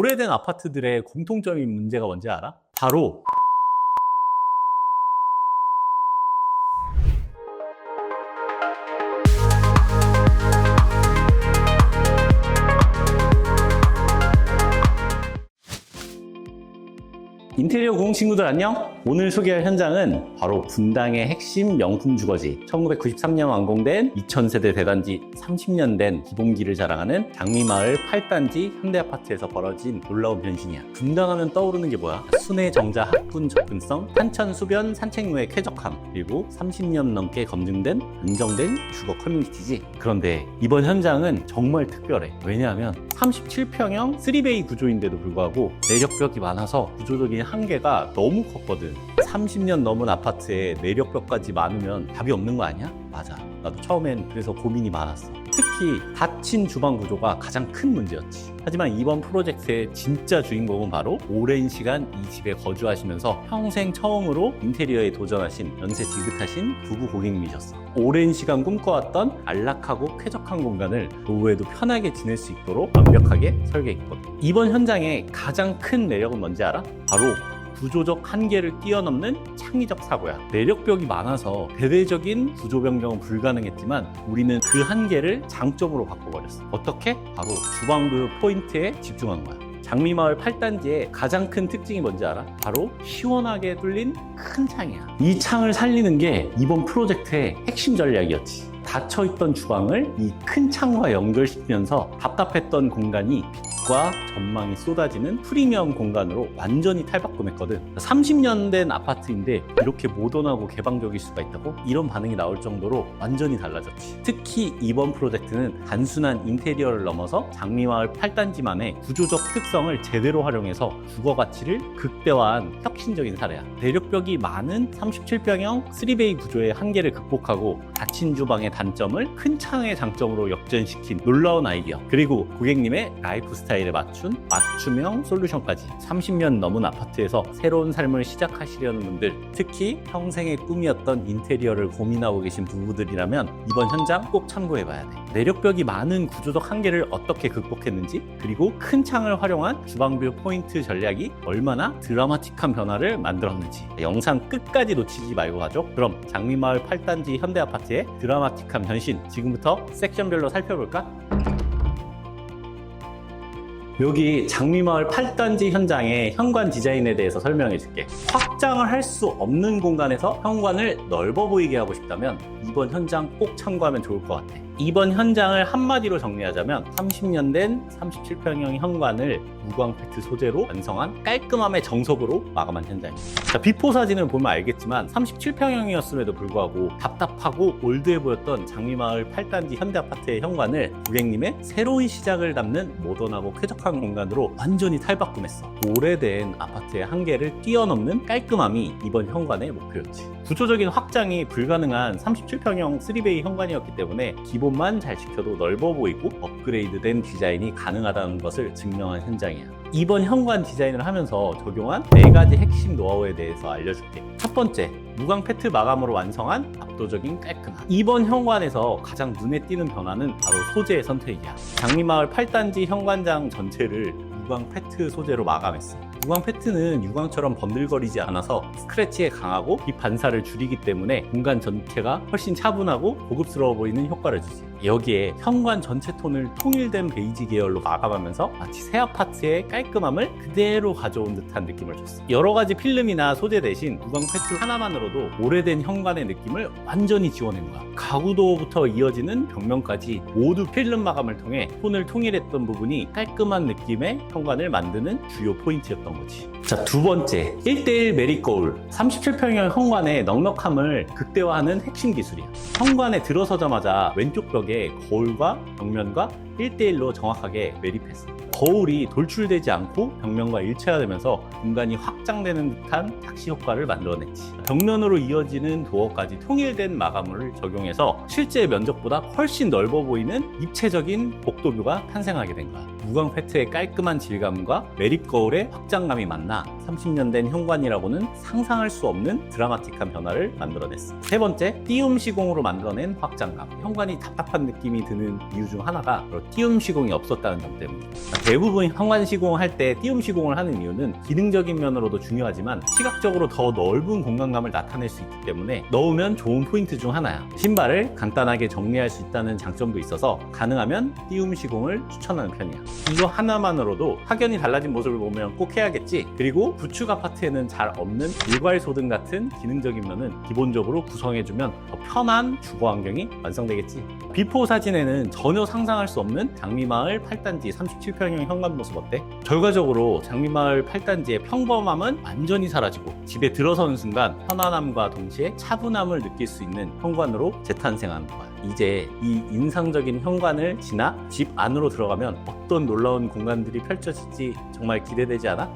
오래된 아파트들의 공통적인 문제가 뭔지 알아? 바로 인테리어 공친구들 안녕? 오늘 소개할 현장은 바로 분당의 핵심 명품 주거지. 1993년 완공된 2000세대 대단지 30년 된 기본기를 자랑하는 장미마을 8단지 현대아파트에서 벌어진 놀라운 변신이야. 분당하면 떠오르는 게 뭐야? 순회 정자 학군 접근성, 산천 수변 산책로의 쾌적함 그리고 30년 넘게 검증된 안정된 주거 커뮤니티지. 그런데 이번 현장은 정말 특별해. 왜냐하면 37평형 3베이 구조인데도 불구하고 내력벽이 많아서 구조적인 한계가 너무 컸거든 30년 넘은 아파트에 내력벽까지 많으면 답이 없는 거 아니야? 맞아. 나도 처음엔 그래서 고민이 많았어. 특히 닫힌 주방 구조가 가장 큰 문제였지. 하지만 이번 프로젝트의 진짜 주인공은 바로 오랜 시간 이 집에 거주하시면서 평생 처음으로 인테리어에 도전하신 연세 지긋하신 부부 고객님이셨어. 오랜 시간 꿈꿔왔던 안락하고 쾌적한 공간을 노후에도 편하게 지낼 수 있도록 완벽하게 설계했거든. 이번 현장의 가장 큰 매력은 뭔지 알아? 바로 구조적 한계를 뛰어넘는 창의적 사고야. 내력벽이 많아서 대대적인 구조 변경은 불가능했지만 우리는 그 한계를 장점으로 바꿔버렸어. 어떻게? 바로 주방구 포인트에 집중한 거야. 장미마을 8단지의 가장 큰 특징이 뭔지 알아? 바로 시원하게 뚫린 큰 창이야. 이 창을 살리는 게 이번 프로젝트의 핵심 전략이었지. 닫혀있던 주방을 이 큰 창과 연결시키면서 답답했던 공간이 빛과 전망이 쏟아지는 프리미엄 공간으로 완전히 탈바꿈했거든. 30년 된 아파트인데 이렇게 모던하고 개방적일 수가 있다고? 이런 반응이 나올 정도로 완전히 달라졌지. 특히 이번 프로젝트는 단순한 인테리어를 넘어서 장미마을 8단지만의 구조적 특성을 제대로 활용해서 주거 가치를 극대화한 혁신적인 사례야. 내력벽이 많은 37평형 3베이 구조의 한계를 극복하고 닫힌 주방의 단점을 큰 창의 장점으로 역전시킨 놀라운 아이디어. 그리고 고객님의 라이프 스타일 에 맞춘 맞춤형 솔루션까지 30년 넘은 아파트에서 새로운 삶을 시작하시려는 분들 특히 평생의 꿈이었던 인테리어를 고민하고 계신 부부들이라면 이번 현장 꼭 참고해 봐야 돼. 내력벽이 많은 구조적 한계를 어떻게 극복했는지 그리고 큰 창을 활용한 주방뷰 포인트 전략이 얼마나 드라마틱한 변화를 만들었는지 영상 끝까지 놓치지 말고 가죠. 그럼 장미마을 8단지 현대아파트의 드라마틱한 변신 지금부터 섹션별로 살펴볼까? 여기 장미마을 8단지 현장의 현관 디자인에 대해서 설명해 줄게. 확장을 할 수 없는 공간에서 현관을 넓어 보이게 하고 싶다면 이번 현장 꼭 참고하면 좋을 것 같아. 이번 현장을 한마디로 정리하자면 30년 된 37평형 현관을 무광 페트 소재로 완성한 깔끔함의 정석으로 마감한 현장입니다. 자, 비포 사진을 보면 알겠지만 37평형이었음에도 불구하고 답답하고 올드해 보였던 장미마을 8단지 현대아파트의 현관을 고객님의 새로운 시작을 담는 모던하고 쾌적한 공간으로 완전히 탈바꿈했어. 오래된 아파트의 한계를 뛰어넘는 깔끔함이 이번 현관의 목표였지. 구조적인 확장이 불가능한 37 평형 3베이 현관이었기 때문에 기본만 잘 지켜도 넓어 보이고 업그레이드된 디자인이 가능하다는 것을 증명한 현장이야. 이번 현관 디자인을 하면서 적용한 네 가지 핵심 노하우에 대해서 알려줄게. 첫 번째, 무광 페트 마감으로 완성한 압도적인 깔끔함. 이번 현관에서 가장 눈에 띄는 변화는 바로 소재의 선택이야. 장미마을 8단지 현관장 전체를 무광 페트 소재로 마감했어. 무광 페트는 유광처럼 번들거리지 않아서 스크래치에 강하고 빛 반사를 줄이기 때문에 공간 전체가 훨씬 차분하고 고급스러워 보이는 효과를 주지. 여기에 현관 전체 톤을 통일된 베이지 계열로 마감하면서 마치 새 아파트의 깔끔함을 그대로 가져온 듯한 느낌을 줬어. 여러 가지 필름이나 소재 대신 무광 페트 하나만으로도 오래된 현관의 느낌을 완전히 지워낸 거야. 가구도부터 이어지는 벽면까지 모두 필름 마감을 통해 톤을 통일했던 부분이 깔끔한 느낌의 현관을 만드는 주요 포인트였던 거지. 자, 두 번째. 1대1 메리 거울. 37평형 현관의 넉넉함을 극대화하는 핵심 기술이야. 현관에 들어서자마자 왼쪽 벽에 거울과 벽면과 1대1로 정확하게 매립했어. 거울이 돌출되지 않고 벽면과 일체화되면서 공간이 확장되는 듯한 착시 효과를 만들어냈지. 벽면으로 이어지는 도어까지 통일된 마감을 적용해서 실제 면적보다 훨씬 넓어 보이는 입체적인 복도뷰가 탄생하게 된 거야. 무광 페트의 깔끔한 질감과 메립 거울의 확장감이 만나 30년 된 현관이라고는 상상할 수 없는 드라마틱한 변화를 만들어냈어. 세 번째, 띄움 시공으로 만들어낸 확장감. 현관이 답답한 느낌이 드는 이유 중 하나가 띄움 시공이 없었다는 점 때문이에요. 대부분 현관 시공할 때 띄움 시공을 하는 이유는 기능적인 면으로도 중요하지만 시각적으로 더 넓은 공간감을 나타낼 수 있기 때문에 넣으면 좋은 포인트 중 하나야. 신발을 간단하게 정리할 수 있다는 장점도 있어서 가능하면 띄움 시공을 추천하는 편이야. 이거 하나만으로도 확연히 달라진 모습을 보면 꼭 해야겠지. 그리고 구축 아파트에는 잘 없는 일괄 소등 같은 기능적인 면은 기본적으로 구성해주면 더 편한 주거 환경이 완성되겠지. 비포 사진에는 전혀 상상할 수 없는 장미마을 8단지 37평형 현관 모습 어때? 결과적으로 장미마을 8단지의 평범함은 완전히 사라지고 집에 들어서는 순간 편안함과 동시에 차분함을 느낄 수 있는 현관으로 재탄생하는 거야. 이제 이 인상적인 현관을 지나 집 안으로 들어가면 어떤 놀라운 공간들이 펼쳐질지 정말 기대되지 않아?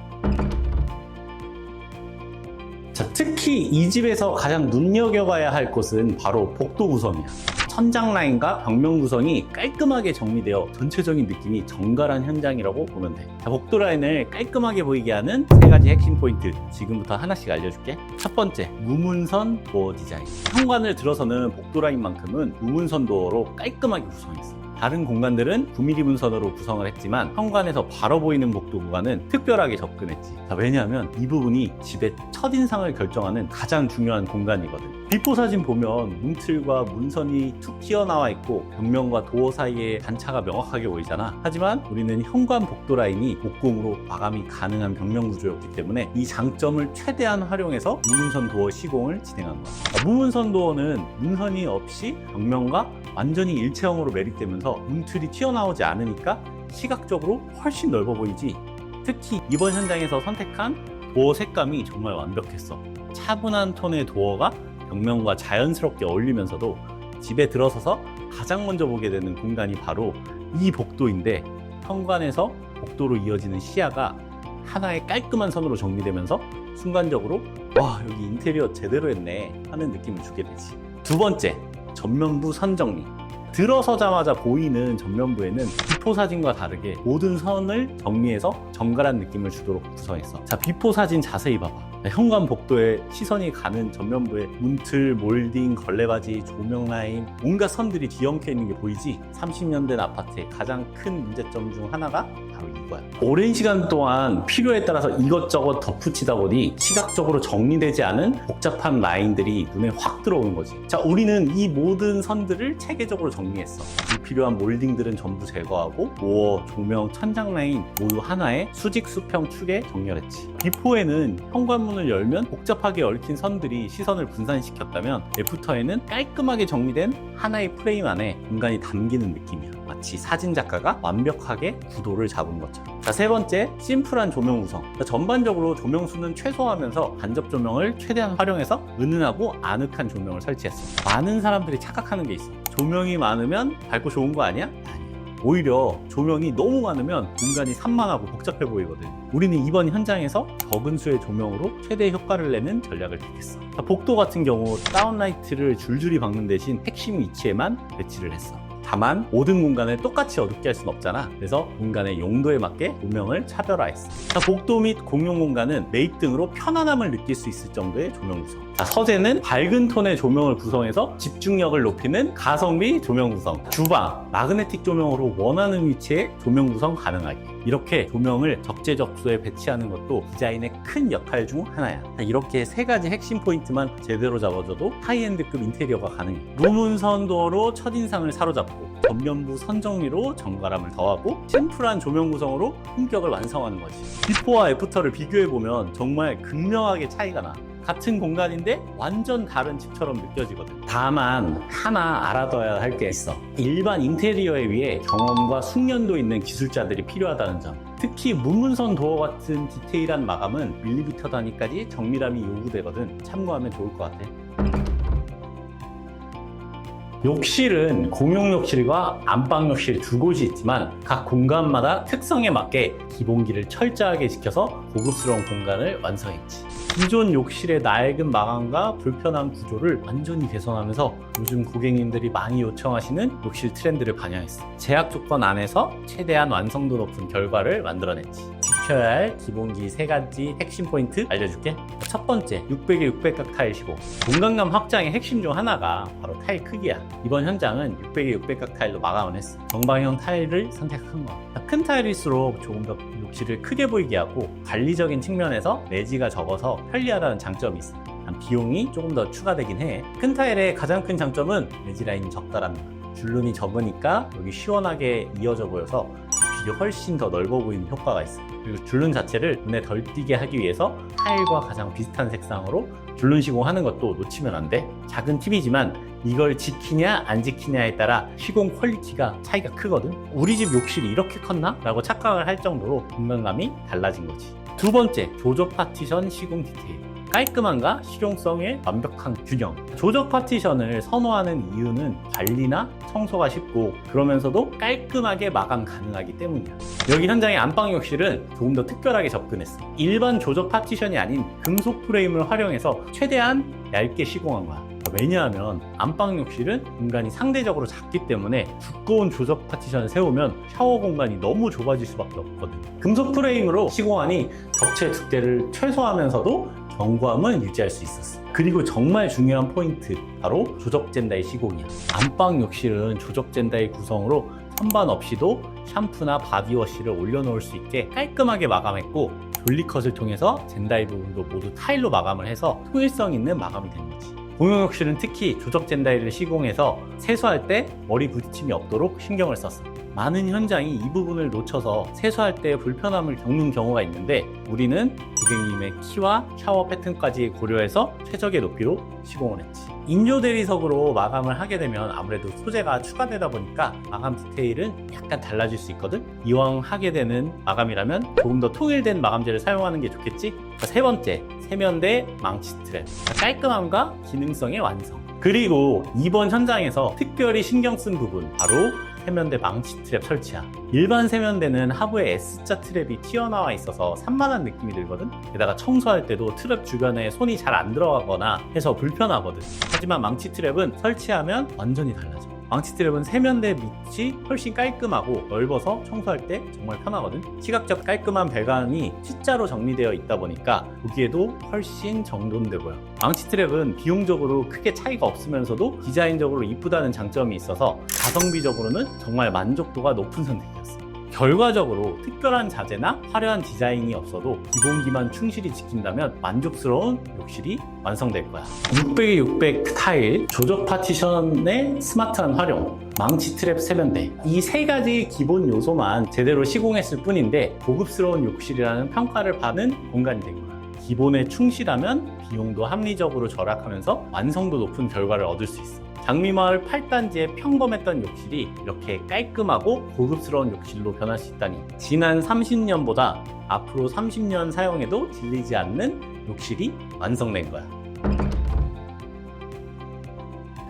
자, 특히 이 집에서 가장 눈여겨봐야 할 곳은 바로 복도 구성이야. 천장 라인과 벽면 구성이 깔끔하게 정리되어 전체적인 느낌이 정갈한 현장이라고 보면 돼. 자, 복도 라인을 깔끔하게 보이게 하는 세 가지 핵심 포인트 지금부터 하나씩 알려줄게. 첫 번째, 무문선 도어 디자인. 현관을 들어서는 복도 라인만큼은 무문선 도어로 깔끔하게 구성했어. 다른 공간들은 9mm 문선으로 구성을 했지만 현관에서 바로 보이는 복도 구간은 특별하게 접근했지. 자, 왜냐하면 이 부분이 집의 첫인상을 결정하는 가장 중요한 공간이거든. 비포 사진 보면 문틀과 문선이 툭 튀어나와 있고 벽면과 도어 사이에 단차가 명확하게 보이잖아. 하지만 우리는 현관 복도 라인이 목공으로 마감이 가능한 벽면 구조였기 때문에 이 장점을 최대한 활용해서 무문선 도어 시공을 진행한 거야. 자, 무문선 도어는 문선이 없이 벽면과 완전히 일체형으로 매립되면서 문틀이 튀어나오지 않으니까 시각적으로 훨씬 넓어 보이지. 특히 이번 현장에서 선택한 도어 색감이 정말 완벽했어. 차분한 톤의 도어가 벽면과 자연스럽게 어울리면서도 집에 들어서서 가장 먼저 보게 되는 공간이 바로 이 복도인데 현관에서 복도로 이어지는 시야가 하나의 깔끔한 선으로 정리되면서 순간적으로 와 여기 인테리어 제대로 했네 하는 느낌을 주게 되지. 두 번째 전면부 선 정리. 들어서자마자 보이는 전면부에는 비포 사진과 다르게 모든 선을 정리해서 정갈한 느낌을 주도록 구성했어. 자, 비포 사진 자세히 봐봐. 현관 복도에 시선이 가는 전면부에 문틀, 몰딩, 걸레바지, 조명 라인, 온갖 선들이 뒤엉켜 있는 게 보이지? 30년 된 아파트의 가장 큰 문제점 중 하나가 바로 이거야. 오랜 시간 동안 필요에 따라서 이것저것 덧붙이다 보니 시각적으로 정리되지 않은 복잡한 라인들이 눈에 확 들어오는 거지. 자, 우리는 이 모든 선들을 체계적으로 정리했어. 불필요한 몰딩들은 전부 제거하고 도어, 조명, 천장 라인 모두 하나의 수직 수평 축에 정렬했지. 비포에는 현관문을 열면 복잡하게 얽힌 선들이 시선을 분산시켰다면 애프터에는 깔끔하게 정리된 하나의 프레임 안에 공간이 담기는 느낌이야. 마치 사진 작가가 완벽하게 구도를 잡은 것처럼. 자, 세 번째, 심플한 조명 구성. 자, 전반적으로 조명 수는 최소화하면서 간접 조명을 최대한 활용해서 은은하고 아늑한 조명을 설치했어. 많은 사람들이 착각하는 게 있어. 조명이 많으면 밝고 좋은 거 아니야? 오히려 조명이 너무 많으면 공간이 산만하고 복잡해 보이거든. 우리는 이번 현장에서 적은 수의 조명으로 최대 효과를 내는 전략을 택했어. 자, 복도 같은 경우 다운라이트를 줄줄이 박는 대신 핵심 위치에만 배치를 했어. 다만 모든 공간을 똑같이 어둡게 할 수는 없잖아. 그래서 공간의 용도에 맞게 조명을 차별화했어. 자, 복도 및 공용 공간은 매입 등으로 편안함을 느낄 수 있을 정도의 조명 구성. 자, 서재는 밝은 톤의 조명을 구성해서 집중력을 높이는 가성비 조명 구성. 주방, 마그네틱 조명으로 원하는 위치에 조명 구성 가능하게. 이렇게 조명을 적재적소에 배치하는 것도 디자인의 큰 역할 중 하나야. 자, 이렇게 세 가지 핵심 포인트만 제대로 잡아줘도 하이엔드급 인테리어가 가능해. 무문선도로 첫인상을 사로잡고 전면부 선정리로 정갈함을 더하고 심플한 조명 구성으로 품격을 완성하는 거지. 비포와 애프터를 비교해보면 정말 극명하게 차이가 나. 같은 공간인데 완전 다른 집처럼 느껴지거든. 다만 하나 알아둬야 할 게 있어. 일반 인테리어에 비해 경험과 숙련도 있는 기술자들이 필요하다는 점. 특히 무문선 도어 같은 디테일한 마감은 밀리미터 단위까지 정밀함이 요구되거든. 참고하면 좋을 것 같아. 욕실은 공용 욕실과 안방 욕실 두 곳이 있지만 각 공간마다 특성에 맞게 기본기를 철저하게 지켜서 고급스러운 공간을 완성했지. 기존 욕실의 낡은 마감과 불편한 구조를 완전히 개선하면서 요즘 고객님들이 많이 요청하시는 욕실 트렌드를 반영했어. 제약 조건 안에서 최대한 완성도 높은 결과를 만들어냈지. 지켜야 할 기본기 세 가지 핵심 포인트 알려줄게. 첫 번째, 600에 600각 타일 시공. 공간감 확장의 핵심 중 하나가 바로 타일 크기야. 이번 현장은 600에 600각 타일로 마감을 했어. 정방형 타일을 선택한 거야. 큰 타일일수록 조금 더 욕실을 크게 보이게 하고 관리적인 측면에서 내지가 적어서 편리하다는 장점이 있어. 단 비용이 조금 더 추가되긴 해. 큰 타일의 가장 큰 장점은 내지 라인이 적다라는 거야. 줄눈이 적으니까 여기 시원하게 이어져 보여서 이 훨씬 더 넓어 보이는 효과가 있어. 그리고 줄눈 자체를 눈에 덜 띄게 하기 위해서 타일과 가장 비슷한 색상으로 줄눈 시공하는 것도 놓치면 안 돼. 작은 팁이지만 이걸 지키냐 안 지키냐에 따라 시공 퀄리티가 차이가 크거든. 우리 집 욕실이 이렇게 컸나? 라고 착각을 할 정도로 공간감이 달라진 거지. 두 번째, 조적 파티션 시공 디테일. 깔끔함과 실용성의 완벽한 균형. 조적 파티션을 선호하는 이유는 관리나 청소가 쉽고 그러면서도 깔끔하게 마감 가능하기 때문이야. 여기 현장의 안방 욕실은 조금 더 특별하게 접근했어. 일반 조적 파티션이 아닌 금속 프레임을 활용해서 최대한 얇게 시공한 거야. 왜냐하면 안방 욕실은 공간이 상대적으로 작기 때문에 두꺼운 조적 파티션을 세우면 샤워 공간이 너무 좁아질 수밖에 없거든. 금속 프레임으로 시공하니 벽체 두께를 최소화하면서도 견고함은 유지할 수 있었어. 그리고 정말 중요한 포인트 바로 조적 젠다의 시공이야. 안방 욕실은 조적 젠다의 구성으로 선반 없이도 샴푸나 바디워시를 올려놓을 수 있게 깔끔하게 마감했고 돌리컷을 통해서 젠다의 부분도 모두 타일로 마감을 해서 통일성 있는 마감이 된 거지. 공용 욕실은 특히 조적 젠다이를 시공해서 세수할 때 머리 부딪힘이 없도록 신경을 썼어. 많은 현장이 이 부분을 놓쳐서 세수할 때 불편함을 겪는 경우가 있는데 우리는 고객님의 키와 샤워 패턴까지 고려해서 최적의 높이로 시공을 했지. 인조 대리석으로 마감을 하게 되면 아무래도 소재가 추가되다 보니까 마감 디테일은 약간 달라질 수 있거든. 이왕 하게 되는 마감이라면 조금 더 통일된 마감재를 사용하는 게 좋겠지. 자, 세 번째, 세면대 망치 트랩. 깔끔함과 기능성의 완성. 그리고 이번 현장에서 특별히 신경 쓴 부분 바로 세면대 망치 트랩 설치야. 일반 세면대는 하부에 S자 트랩이 튀어나와 있어서 산만한 느낌이 들거든. 게다가 청소할 때도 트랩 주변에 손이 잘 안 들어가거나 해서 불편하거든. 하지만 망치 트랩은 설치하면 완전히 달라져. 망치 트랩은 세면대 밑이 훨씬 깔끔하고 넓어서 청소할 때 정말 편하거든. 시각적 깔끔한 배관이 C자로 정리되어 있다 보니까 보기에도 훨씬 정돈돼 보여. 망치 트랩은 비용적으로 크게 차이가 없으면서도 디자인적으로 이쁘다는 장점이 있어서 가성비적으로는 정말 만족도가 높은 선택이었어. 결과적으로 특별한 자재나 화려한 디자인이 없어도 기본기만 충실히 지킨다면 만족스러운 욕실이 완성될 거야. 600에 600 타일, 조적 파티션의 스마트한 활용, 망치 트랩 세면대. 이 세 가지 기본 요소만 제대로 시공했을 뿐인데 고급스러운 욕실이라는 평가를 받는 공간이 된 거야. 기본에 충실하면 비용도 합리적으로 절약하면서 완성도 높은 결과를 얻을 수 있어. 장미마을 8단지의 평범했던 욕실이 이렇게 깔끔하고 고급스러운 욕실로 변할 수 있다니 지난 30년보다 앞으로 30년 사용해도 질리지 않는 욕실이 완성된 거야.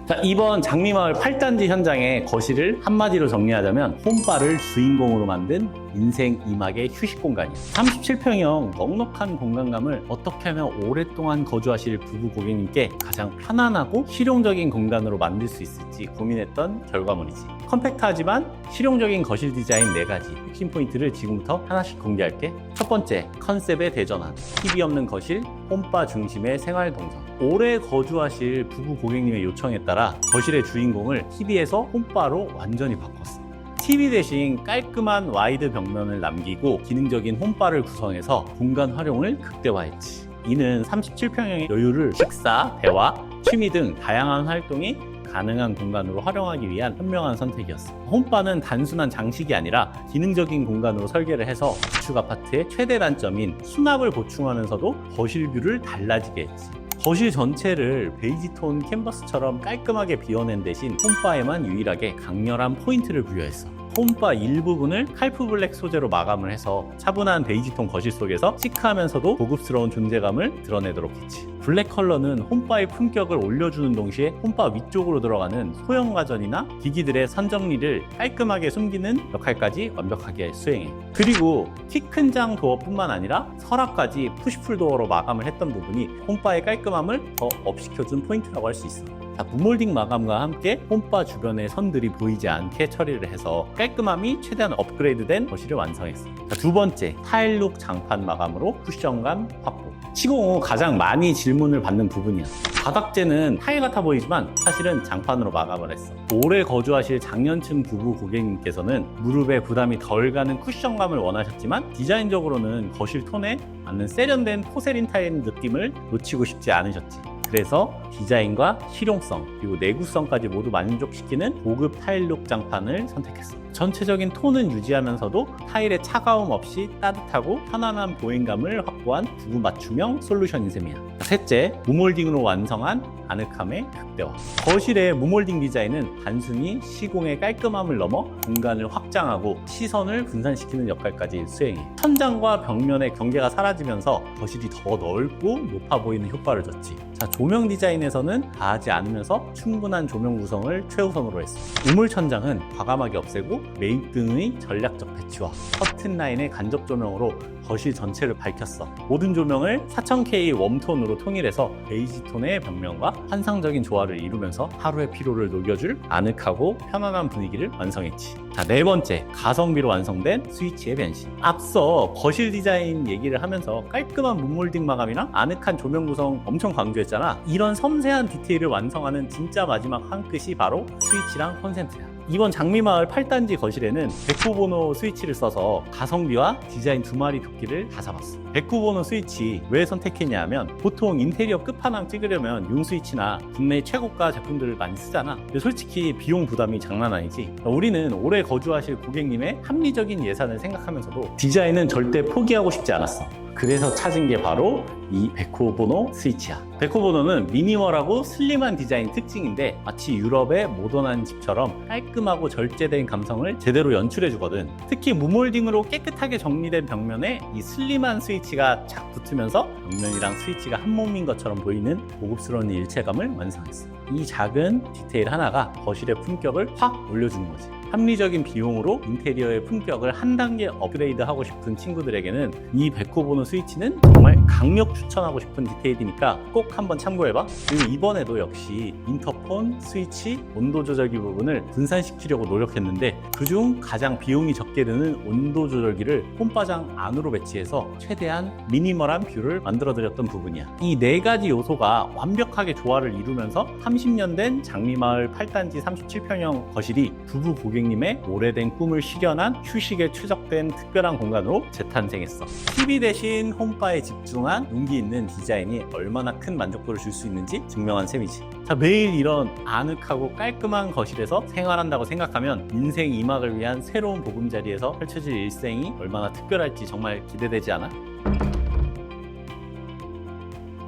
자, 이번 장미마을 8단지 현장의 거실을 한마디로 정리하자면 홈바를 주인공으로 만든 인생 이막의 휴식 공간이에요. 37평형 넉넉한 공간감을 어떻게 하면 오랫동안 거주하실 부부 고객님께 가장 편안하고 실용적인 공간으로 만들 수 있을지 고민했던 결과물이지. 컴팩트하지만 실용적인 거실 디자인 4가지 핵심 포인트를 지금부터 하나씩 공개할게. 첫 번째, 컨셉의 대전환. TV 없는 거실, 홈바 중심의 생활 동선. 오래 거주하실 부부 고객님의 요청에 따라 거실의 주인공을 TV에서 홈바로 완전히 바꿨어. TV 대신 깔끔한 와이드 벽면을 남기고 기능적인 홈바를 구성해서 공간 활용을 극대화했지. 이는 37평형의 여유를 식사, 대화, 취미 등 다양한 활동이 가능한 공간으로 활용하기 위한 현명한 선택이었어. 홈바는 단순한 장식이 아니라 기능적인 공간으로 설계를 해서 구축 아파트의 최대 단점인 수납을 보충하면서도 거실 뷰를 달라지게 했지. 거실 전체를 베이지 톤 캔버스처럼 깔끔하게 비워낸 대신 홈바에만 유일하게 강렬한 포인트를 부여했어. 홈바 일부분을 칼프 블랙 소재로 마감을 해서 차분한 베이지톤 거실 속에서 시크하면서도 고급스러운 존재감을 드러내도록 했지. 블랙 컬러는 홈바의 품격을 올려주는 동시에 홈바 위쪽으로 들어가는 소형 가전이나 기기들의 선정리를 깔끔하게 숨기는 역할까지 완벽하게 수행해. 그리고 키 큰 장 도어뿐만 아니라 서랍까지 푸시풀 도어로 마감을 했던 부분이 홈바의 깔끔함을 더 업시켜준 포인트라고 할 수 있어. 자, 무몰딩 마감과 함께 홈바 주변의 선들이 보이지 않게 처리를 해서 깔끔함이 최대한 업그레이드된 거실을 완성했어. 자, 두 번째, 타일룩 장판 마감으로 쿠션감 확보. 시공 후 가장 많이 질문을 받는 부분이야. 바닥재는 타일 같아 보이지만 사실은 장판으로 마감을 했어. 오래 거주하실 장년층 부부 고객님께서는 무릎에 부담이 덜 가는 쿠션감을 원하셨지만 디자인적으로는 거실 톤에 맞는 세련된 포세린 타일 느낌을 놓치고 싶지 않으셨지. 그래서 디자인과 실용성 그리고 내구성까지 모두 만족시키는 고급 타일룩 장판을 선택했어. 전체적인 톤은 유지하면서도 타일의 차가움 없이 따뜻하고 편안한 보행감을 확보한 부부 맞춤형 솔루션인 셈이야. 셋째, 무몰딩으로 완성한 아늑함의 극대화. 거실의 무몰딩 디자인은 단순히 시공의 깔끔함을 넘어 공간을 확장하고 시선을 분산시키는 역할까지 수행해. 천장과 벽면의 경계가 사라지면서 거실이 더 넓고 높아 보이는 효과를 줬지. 자, 조명 디자인에서는 다하지 않으면서 충분한 조명 구성을 최우선으로 했어. 우물 천장은 과감하게 없애고 메인 등의 전략적 배치와 커튼 라인의 간접 조명으로 거실 전체를 밝혔어. 모든 조명을 4000K 웜톤으로 통일해서 베이지 톤의 벽면과 환상적인 조화를 이루면서 하루의 피로를 녹여줄 아늑하고 편안한 분위기를 완성했지. 자, 네 번째, 가성비로 완성된 스위치의 변신. 앞서 거실 디자인 얘기를 하면서 깔끔한 문몰딩 마감이랑 아늑한 조명 구성 엄청 강조했잖아. 이런 섬세한 디테일을 완성하는 진짜 마지막 한 끗이 바로 스위치랑 콘센트야. 이번 장미마을 8단지 거실에는 백구보노 스위치를 써서 가성비와 디자인 두 마리 토끼를 다 잡았어. 백구보노 스위치 왜 선택했냐 하면 보통 인테리어 끝판왕 찍으려면 융 스위치나 국내 최고가 제품들을 많이 쓰잖아. 근데 솔직히 비용 부담이 장난 아니지. 우리는 오래 거주하실 고객님의 합리적인 예산을 생각하면서도 디자인은 절대 포기하고 싶지 않았어. 그래서 찾은 게 바로 이 베코보노 스위치야. 베코보노는 미니멀하고 슬림한 디자인 특징인데 마치 유럽의 모던한 집처럼 깔끔하고 절제된 감성을 제대로 연출해 주거든. 특히 무몰딩으로 깨끗하게 정리된 벽면에 이 슬림한 스위치 가 착 붙으면서 벽면이랑 스위치가 한 몸인 것처럼 보이는 고급스러운 일체감을 완성했어. 이 작은 디테일 하나가 거실의 품격을 확 올려주는 거지. 합리적인 비용으로 인테리어의 품격을 한 단계 업그레이드 하고 싶은 친구들에게는 이 베코보노 스위치는 정말 강력 추천하고 싶은 디테일이니까 꼭 한번 참고해봐. 그리고 이번에도 역시 인터폰, 스위치, 온도 조절기 부분을 분산시키려고 노력했는데 그중 가장 비용이 적게 드는 온도 조절기를 홈바장 안으로 배치해서 최대한 미니멀한 뷰를 만들어드렸던 부분이야. 이 네 가지 요소가 완벽하게 조화를 이루면서 30년 된 장미마을 8단지 37평형 거실이 부부 고객 님의 오래된 꿈을 실현한 휴식에 최적된 특별한 공간으로 재탄생했어. TV 대신 홈바에 집중한 용기 있는 디자인이 얼마나 큰 만족도를 줄 수 있는지 증명한 셈이지. 자, 매일 이런 아늑하고 깔끔한 거실에서 생활한다고 생각하면 인생 2막을 위한 새로운 보금자리에서 펼쳐질 일생이 얼마나 특별할지 정말 기대되지 않아?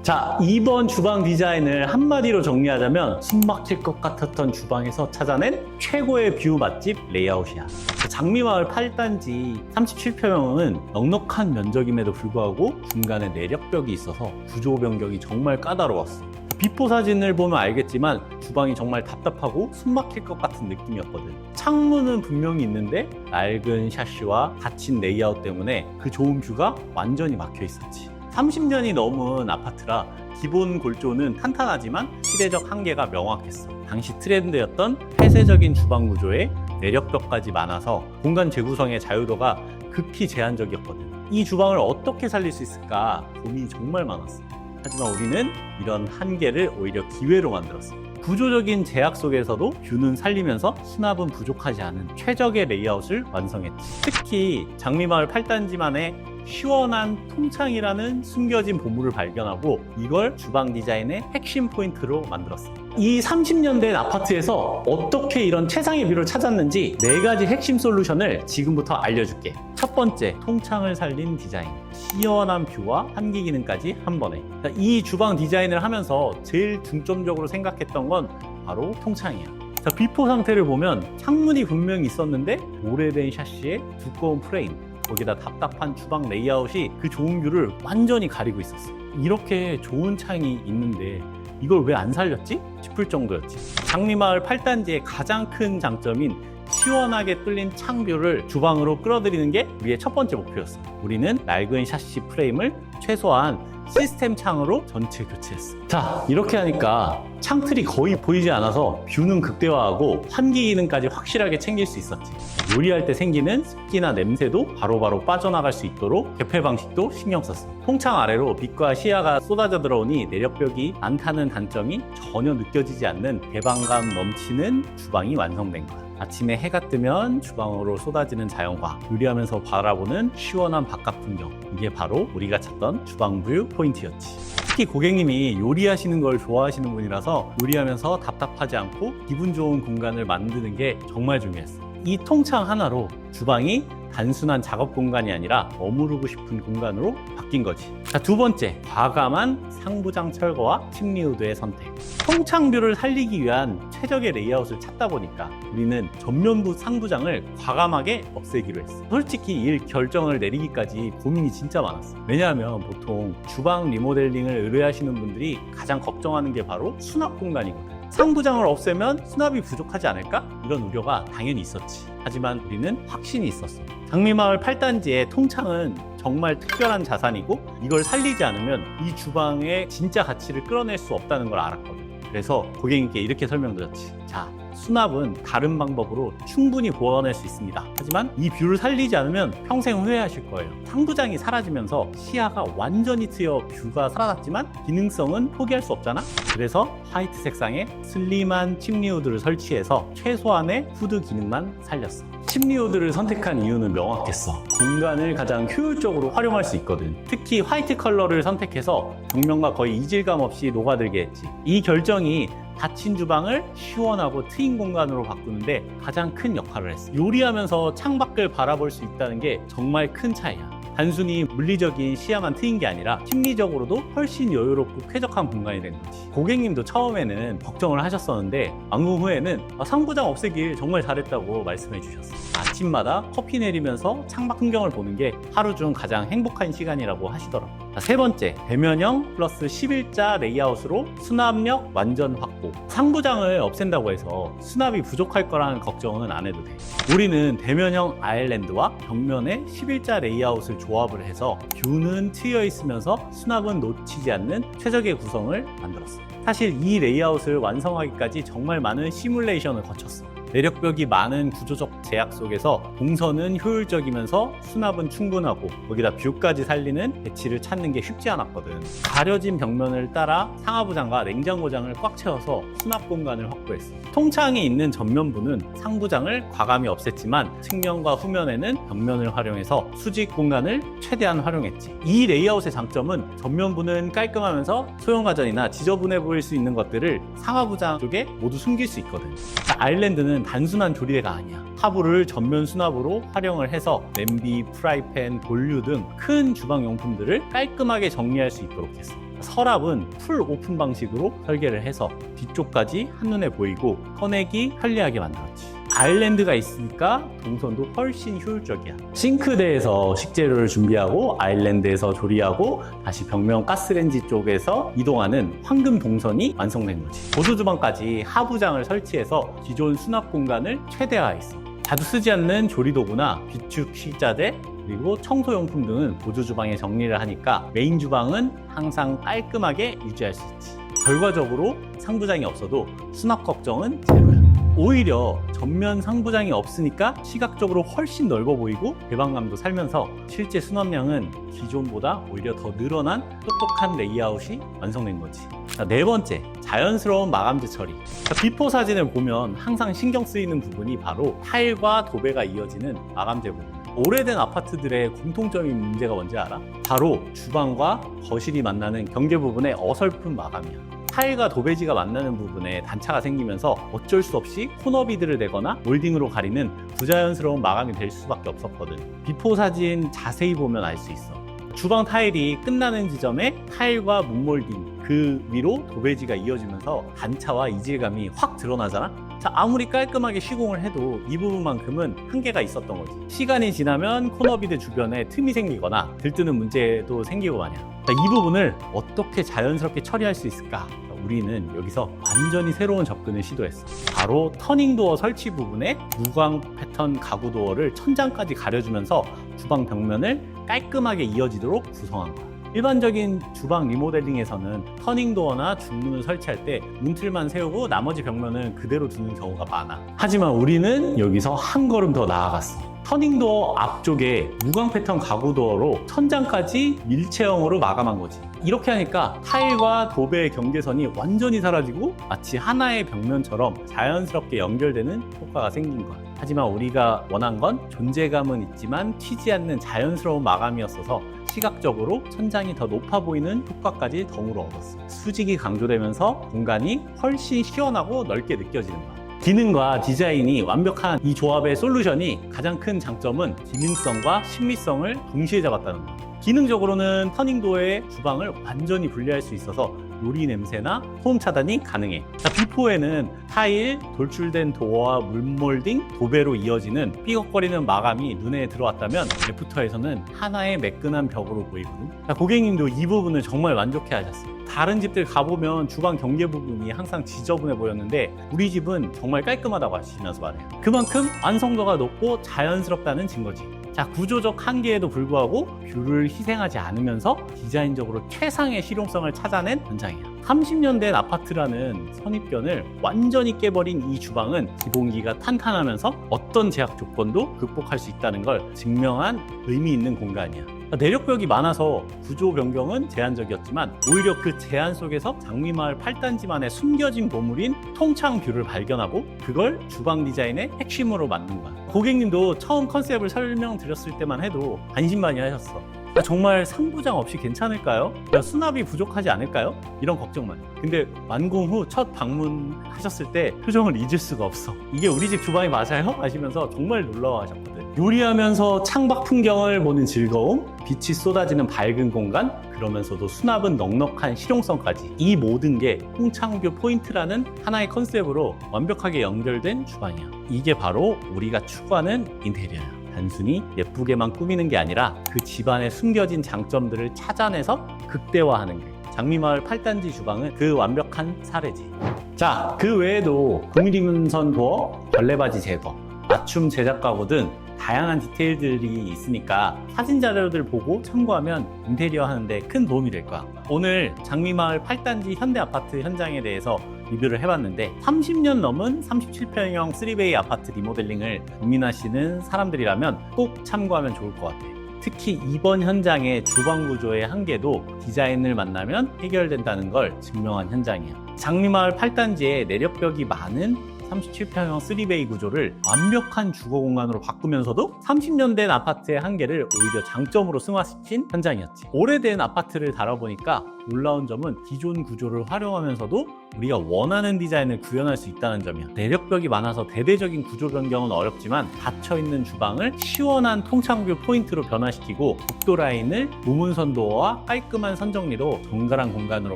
자, 이번 주방 디자인을 한마디로 정리하자면 숨 막힐 것 같았던 주방에서 찾아낸 최고의 뷰 맛집 레이아웃이야. 장미마을 8단지 37평형은 넉넉한 면적임에도 불구하고 중간에 내력벽이 있어서 구조 변경이 정말 까다로웠어. 비포 사진을 보면 알겠지만 주방이 정말 답답하고 숨 막힐 것 같은 느낌이었거든. 창문은 분명히 있는데 낡은 샤시와 닫힌 레이아웃 때문에 그 좋은 뷰가 완전히 막혀 있었지. 30년이 넘은 아파트라 기본 골조는 탄탄하지만 시대적 한계가 명확했어. 당시 트렌드였던 폐쇄적인 주방 구조에 내력벽까지 많아서 공간 재구성의 자유도가 극히 제한적이었거든. 이 주방을 어떻게 살릴 수 있을까 고민이 정말 많았어. 하지만 우리는 이런 한계를 오히려 기회로 만들었어. 구조적인 제약 속에서도 뷰는 살리면서 수납은 부족하지 않은 최적의 레이아웃을 완성했지. 특히 장미마을 8단지만의 시원한 통창이라는 숨겨진 보물을 발견하고 이걸 주방 디자인의 핵심 포인트로 만들었어. 이 30년 된 아파트에서 어떻게 이런 최상의 뷰를 찾았는지 네 가지 핵심 솔루션을 지금부터 알려줄게. 첫 번째, 통창을 살린 디자인. 시원한 뷰와 환기 기능까지 한 번에. 이 주방 디자인을 하면서 제일 중점적으로 생각했던 건 바로 통창이야. 자, 비포 상태를 보면 창문이 분명히 있었는데 오래된 샤시에 두꺼운 프레임 거기다 답답한 주방 레이아웃이 그 좋은 뷰를 완전히 가리고 있었어. 이렇게 좋은 창이 있는데 이걸 왜 안 살렸지? 싶을 정도였지. 장미마을 8단지의 가장 큰 장점인 시원하게 뚫린 창뷰를 주방으로 끌어들이는 게 우리의 첫 번째 목표였어. 우리는 낡은 샤시 프레임을 최소한 시스템 창으로 전체 교체했어. 자, 이렇게 하니까 창틀이 거의 보이지 않아서 뷰는 극대화하고 환기 기능까지 확실하게 챙길 수 있었지. 요리할 때 생기는 습기나 냄새도 바로바로 빠져나갈 수 있도록 개폐 방식도 신경 썼어. 통창 아래로 빛과 시야가 쏟아져 들어오니 내력벽이 많다는 단점이 전혀 느껴지지 않는 개방감 넘치는 주방이 완성된 거야. 아침에 해가 뜨면 주방으로 쏟아지는 자연과 요리하면서 바라보는 시원한 바깥 풍경. 이게 바로 우리가 찾던 주방뷰 포인트였지. 특히 고객님이 요리하시는 걸 좋아하시는 분이라서 요리하면서 답답하지 않고 기분 좋은 공간을 만드는 게 정말 중요했어. 이 통창 하나로 주방이 단순한 작업 공간이 아니라 머무르고 싶은 공간으로 바뀐 거지. 자, 두 번째, 과감한 상부장 철거와 침리우드의 선택. 통창뷰를 살리기 위한 최적의 레이아웃을 찾다 보니까 우리는 전면부 상부장을 과감하게 없애기로 했어. 솔직히 이 결정을 내리기까지 고민이 진짜 많았어. 왜냐하면 보통 주방 리모델링을 의뢰하시는 분들이 가장 걱정하는 게 바로 수납 공간이거든. 상부장을 없애면 수납이 부족하지 않을까? 이런 우려가 당연히 있었지. 하지만 우리는 확신이 있었어. 장미마을 8단지의 통창은 정말 특별한 자산이고 이걸 살리지 않으면 이 주방의 진짜 가치를 끌어낼 수 없다는 걸 알았거든. 그래서 고객님께 이렇게 설명드렸지. 자, 수납은 다른 방법으로 충분히 보완할 수 있습니다. 하지만 이 뷰를 살리지 않으면 평생 후회하실 거예요. 상부장이 사라지면서 시야가 완전히 트여 뷰가 살아났지만 기능성은 포기할 수 없잖아? 그래서 화이트 색상의 슬림한 침리우드를 설치해서 최소한의 후드 기능만 살렸어. 침리우드를 선택한 이유는 명확했어. 공간을 가장 효율적으로 활용할 수 있거든. 특히 화이트 컬러를 선택해서 벽면과 거의 이질감 없이 녹아들게 했지. 이 결정이 닫힌 주방을 시원하고 트인 공간으로 바꾸는데 가장 큰 역할을 했어. 요리하면서 창밖을 바라볼 수 있다는 게 정말 큰 차이야. 단순히 물리적인 시야만 트인 게 아니라 심리적으로도 훨씬 여유롭고 쾌적한 공간이 된 거지. 고객님도 처음에는 걱정을 하셨었는데 완공 후에는 아, 상부장 없애길 정말 잘했다고 말씀해 주셨어. 아침마다 커피 내리면서 창밖 풍경을 보는 게 하루 중 가장 행복한 시간이라고 하시더라고. 자, 세 번째, 대면형 플러스 11자 레이아웃으로 수납력 완전 확보. 상부장을 없앤다고 해서 수납이 부족할 거라는 걱정은 안 해도 돼. 우리는 대면형 아일랜드와 벽면에 11자 레이아웃을 조합을 해서 뷰는 트여 있으면서 수납은 놓치지 않는 최적의 구성을 만들었어. 사실 이 레이아웃을 완성하기까지 정말 많은 시뮬레이션을 거쳤어. 내력벽이 많은 구조적 제약 속에서 동선은 효율적이면서 수납은 충분하고 거기다 뷰까지 살리는 배치를 찾는 게 쉽지 않았거든. 가려진 벽면을 따라 상하부장과 냉장고장을 꽉 채워서 수납 공간을 확보했어. 통창이 있는 전면부는 상부장을 과감히 없앴지만 측면과 후면에는 벽면을 활용해서 수직 공간을 최대한 활용했지. 이 레이아웃의 장점은 전면부는 깔끔하면서 소형가전이나 지저분해 보일 수 있는 것들을 상하부장 쪽에 모두 숨길 수 있거든. 아일랜드는 단순한 조리대가 아니야. 하부를 전면 수납으로 활용을 해서 냄비, 프라이팬, 본류 등 큰 주방 용품들을 깔끔하게 정리할 수 있도록 했어. 서랍은 풀 오픈 방식으로 설계를 해서 뒤쪽까지 한눈에 보이고 꺼내기 편리하게 만들었지. 아일랜드가 있으니까 동선도 훨씬 효율적이야. 싱크대에서 식재료를 준비하고 아일랜드에서 조리하고 다시 벽면 가스레인지 쪽에서 이동하는 황금 동선이 완성된 거지. 보조주방까지 하부장을 설치해서 기존 수납 공간을 최대화했어. 자주 쓰지 않는 조리도구나 비축 식자재 그리고 청소용품 등은 보조 주방에 정리를 하니까 메인 주방은 항상 깔끔하게 유지할 수 있지. 결과적으로 상부장이 없어도 수납 걱정은 제로야. 오히려 전면 상부장이 없으니까 시각적으로 훨씬 넓어 보이고 개방감도 살면서 실제 수납량은 기존보다 오히려 더 늘어난 똑똑한 레이아웃이 완성된 거지. 자, 네 번째, 자연스러운 마감재 처리. 자, 비포 사진을 보면 항상 신경 쓰이는 부분이 바로 타일과 도배가 이어지는 마감재 부분. 오래된 아파트들의 공통점인 문제가 뭔지 알아? 바로 주방과 거실이 만나는 경계 부분의 어설픈 마감이야. 타일과 도배지가 만나는 부분에 단차가 생기면서 어쩔 수 없이 코너비드를 대거나 몰딩으로 가리는 부자연스러운 마감이 될 수밖에 없었거든. 비포 사진 자세히 보면 알 수 있어. 주방 타일이 끝나는 지점에 타일과 문몰딩 그 위로 도배지가 이어지면서 단차와 이질감이 확 드러나잖아? 자, 아무리 깔끔하게 시공을 해도 이 부분만큼은 한계가 있었던 거지. 시간이 지나면 코너비드 주변에 틈이 생기거나 들뜨는 문제도 생기고 마냥. 자, 이 부분을 어떻게 자연스럽게 처리할 수 있을까? 자, 우리는 여기서 완전히 새로운 접근을 시도했어. 바로 터닝도어 설치 부분에 무광 패턴 가구 도어를 천장까지 가려주면서 주방 벽면을 깔끔하게 이어지도록 구성한 거야. 일반적인 주방 리모델링에서는 터닝도어나 중문을 설치할 때 문틀만 세우고 나머지 벽면은 그대로 두는 경우가 많아. 하지만 우리는 여기서 한 걸음 더 나아갔어. 터닝도어 앞쪽에 무광 패턴 가구 도어로 천장까지 밀체형으로 마감한 거지. 이렇게 하니까 타일과 도배의 경계선이 완전히 사라지고 마치 하나의 벽면처럼 자연스럽게 연결되는 효과가 생긴 거야. 하지만 우리가 원한 건 존재감은 있지만 튀지 않는 자연스러운 마감이었어서 시각적으로 천장이 더 높아 보이는 효과까지 덩으로 얻었어. 수직이 강조되면서 공간이 훨씬 시원하고 넓게 느껴지는 거야. 기능과 디자인이 완벽한 이 조합의 솔루션이 가장 큰 장점은 기능성과 심미성을 동시에 잡았다는 거야. 기능적으로는 터닝도어의 주방을 완전히 분리할 수 있어서 요리 냄새나 소음 차단이 가능해. 자, 비포에는 타일, 돌출된 도어와 물몰딩, 도배로 이어지는 삐걱거리는 마감이 눈에 들어왔다면 애프터에서는 하나의 매끈한 벽으로 보이거든. 자, 고객님도 이 부분을 정말 만족해 하셨어요. 다 른 집들 가보면 주방 경계 부분이 항상 지저분해 보였는데 우리 집은 정말 깔끔하다고 하시면서 말해요. 그만큼 완성도가 높고 자연스럽다는 증거지. 자, 구조적 한계에도 불구하고 뷰를 희생하지 않으면서 디자인적으로 최상의 실용성을 찾아낸 현장이야. 30년 된 아파트라는 선입견을 완전히 깨버린 이 주방은 기본기가 탄탄하면서 어떤 제약 조건도 극복할 수 있다는 걸 증명한 의미 있는 공간이야. 내력벽이 많아서 구조 변경은 제한적이었지만 오히려 그 제한 속에서 장미마을 8단지만의 숨겨진 보물인 통창 뷰를 발견하고 그걸 주방 디자인의 핵심으로 만든 거야. 고객님도 처음 컨셉을 설명드렸을 때만 해도 반신반의하셨어. 야, 정말 상부장 없이 괜찮을까요? 야, 수납이 부족하지 않을까요? 이런 걱정만. 근데 완공 후 첫 방문하셨을 때 표정을 잊을 수가 없어. 이게 우리 집 주방이 맞아요? 하시면서 정말 놀라워하셨거든. 요리하면서 창밖 풍경을 보는 즐거움, 빛이 쏟아지는 밝은 공간, 그러면서도 수납은 넉넉한 실용성까지 이 모든 게 홍창뷰 포인트라는 하나의 컨셉으로 완벽하게 연결된 주방이야. 이게 바로 우리가 추구하는 인테리어야. 단순히 예쁘게만 꾸미는 게 아니라 그 집안에 숨겨진 장점들을 찾아내서 극대화하는 게 장미마을 8단지 주방은 그 완벽한 사례지. 자, 그 외에도 9mm선 도어, 벌레바지 제거, 맞춤 제작 가구 등 다양한 디테일들이 있으니까 사진 자료들 보고 참고하면 인테리어 하는데 큰 도움이 될 거야. 오늘 장미마을 8단지 현대 아파트 현장에 대해서 리뷰를 해봤는데 30년 넘은 37평형 3베이 아파트 리모델링을 고민하시는 사람들이라면 꼭 참고하면 좋을 것 같아요. 특히 이번 현장의 주방 구조의 한계도 디자인을 만나면 해결된다는 걸 증명한 현장이에요. 장미마을 8단지에 내력벽이 많은 37평형 3베이 구조를 완벽한 주거 공간으로 바꾸면서도 30년 된 아파트의 한계를 오히려 장점으로 승화시킨 현장이었지. 오래된 아파트를 다뤄보니까 놀라운 점은 기존 구조를 활용하면서도 우리가 원하는 디자인을 구현할 수 있다는 점이야. 내력벽이 많아서 대대적인 구조 변경은 어렵지만 닫혀있는 주방을 시원한 통창뷰 포인트로 변화시키고 복도 라인을 우문선 도어와 깔끔한 선정리로 정갈한 공간으로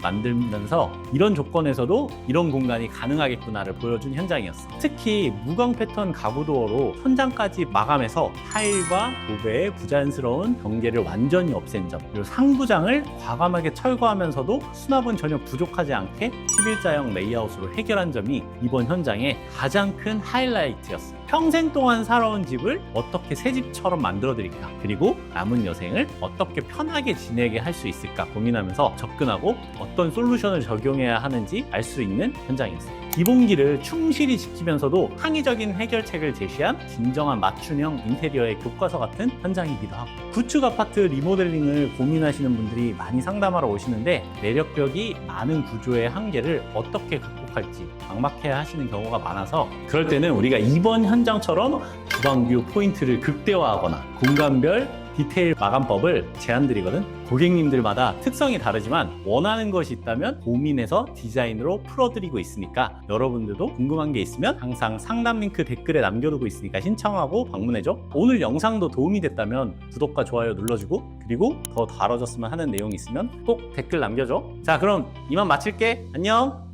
만들면서 이런 조건에서도 이런 공간이 가능하겠구나를 보여준 현장이었어. 특히 무광 패턴 가구 도어로 천장까지 마감해서 타일과 도배의 부자연스러운 경계를 완전히 없앤 점 그리고 상부장을 과감하게 철거하면서 도 수납은 전혀 부족하지 않게 11자형 레이아웃으로 해결한 점이 이번 현장의 가장 큰 하이라이트였어. 평생 동안 살아온 집을 어떻게 새 집처럼 만들어 드릴까? 그리고 남은 여생을 어떻게 편하게 지내게 할 수 있을까 고민하면서 접근하고 어떤 솔루션을 적용해야 하는지 알 수 있는 현장이었어요. 기본기를 충실히 지키면서도 창의적인 해결책을 제시한 진정한 맞춤형 인테리어의 교과서 같은 현장이기도 하고 구축 아파트 리모델링을 고민하시는 분들이 많이 상담하러 오시는데 내력벽이 많은 구조의 한계를 어떻게 극복 할지 막막해 하시는 경우가 많아서 그럴 때는 우리가 이번 현장처럼 주방뷰 포인트를 극대화하거나 공간별 디테일 마감법을 제안드리거든. 고객님들마다 특성이 다르지만 원하는 것이 있다면 고민해서 디자인으로 풀어드리고 있으니까 여러분들도 궁금한 게 있으면 항상 상담 링크 댓글에 남겨두고 있으니까 신청하고 방문해줘. 오늘 영상도 도움이 됐다면 구독과 좋아요 눌러주고 그리고 더 다뤄졌으면 하는 내용이 있으면 꼭 댓글 남겨줘. 자, 그럼 이만 마칠게. 안녕.